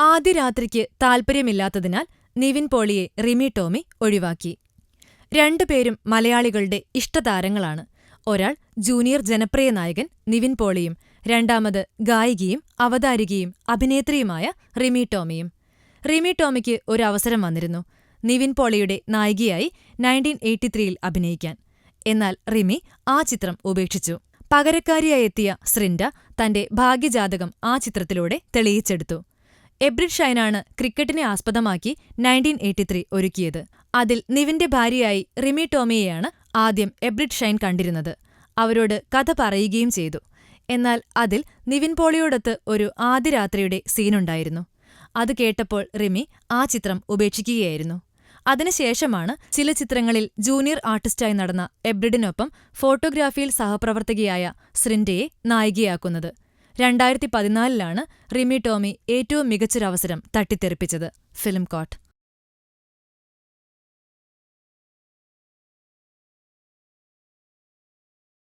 ആദ്യ രാത്രിക്ക് താൽപ്പര്യമില്ലാത്തതിനാൽ നിവിൻ പോളിയെ റിമി ടോമി ഒഴിവാക്കി. രണ്ടുപേരും മലയാളികളുടെ ഇഷ്ടതാരങ്ങളാണ്. ഒരാൾ ജൂനിയർ ജനപ്രിയ നായകൻ നിവിൻ പോളിയും രണ്ടാമത് ഗായികയും അവതാരികയും അഭിനേത്രിയുമായ റിമി ടോമിയും. റിമി ടോമിക്ക് ഒരു അവസരം വന്നിരുന്നു. നിവിൻ പോളിയുടെ നായികയായി നയന്റീൻ എയ്റ്റി ത്രീയിൽ അഭിനയിക്കാൻ. എന്നാൽ റിമി ആ ചിത്രം ഉപേക്ഷിച്ചു. പകരക്കാരിയായെത്തിയ സൃൻഡ തന്റെ ഭാഗ്യജാതകം ആ ചിത്രത്തിലൂടെ തെളിയിച്ചെടുത്തു. എബ്രിഡ് ഷൈനാണ് ക്രിക്കറ്റിനെ ആസ്പദമാക്കി നയന്റീൻ എയ്റ്റി ത്രീ ഒരുക്കിയത്. അതിൽ നിവിന്റെ ഭാര്യയായി റിമി ടോമിയെയാണ് ആദ്യം എബ്രിഡ് ഷൈൻ കണ്ടിരുന്നത്. അവരോട് കഥ പറയുകയും ചെയ്തു. എന്നാൽ അതിൽ നിവിൻ പോളിയോടൊത്ത് ഒരു ആദ്യ രാത്രിയുടെ സീനുണ്ടായിരുന്നു. അത് കേട്ടപ്പോൾ റിമി ആ ചിത്രം ഉപേക്ഷിക്കുകയായിരുന്നു. അതിനുശേഷമാണ് ചില ചിത്രങ്ങളിൽ ജൂനിയർ ആർട്ടിസ്റ്റായി നടന്ന എബ്രിഡിനൊപ്പം ഫോട്ടോഗ്രാഫിയിൽ സഹപ്രവർത്തകയായ സ്രിൻഡയെ നായികയാക്കുന്നത്. രണ്ടായിരത്തി പതിനാലിലാണ് റിമി ടോമി ഏറ്റവും മികച്ചൊരവസരം തട്ടിത്തെറിപ്പിച്ചത്. Film coat.